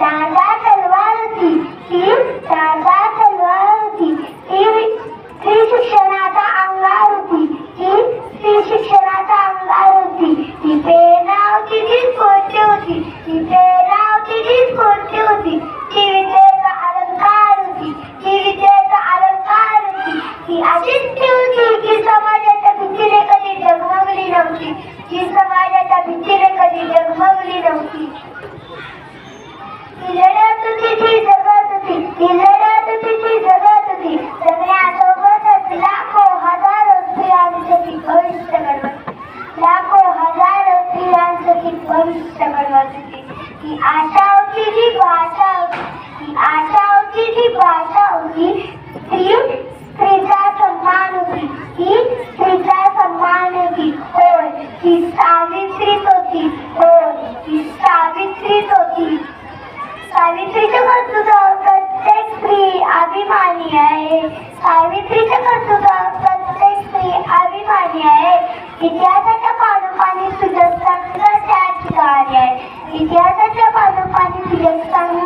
रांगा तलवार होती ती रांगा तलवार होती ती स्त्री शिक्षणाचा अंगार होती ती स्त्री शिक्षणाचा अंगार होती ती प्रेरणा होती ती स्फूर्ती होती ती प्रेरणा होती ती स्फूर्ती होती ती विद्येचा अलंकार होती ती विद्येचा अलंकार होती. ती अजिंक्य होती की समाजाच्या भीतीने कधी जगमगली नव्हती जी समाजाच्या भीतीने कधी जगमगली नव्हती. भविष्य घडवत लाखो हजारो स्त्रियांचं ती भविष्य घडवत होती ती आशा होती जी भाषा होती. ती आशा होती जी भाषा होती. स्त्री स्त्रीचा सन्मान होती. ही स्त्रीचा सन्मान होती. होय. ती सावित्रीच होती. होय. ती सावित्रीच होती. सावित्रीच्या कर्तृत्वावर प्रत्येक स्त्री अभिमानी आहे. इतिहासाच्या पानोपानी सुजन संघ त्या ठिकाणी आहे. इतिहासाच्या पानोपानी सुजन संघ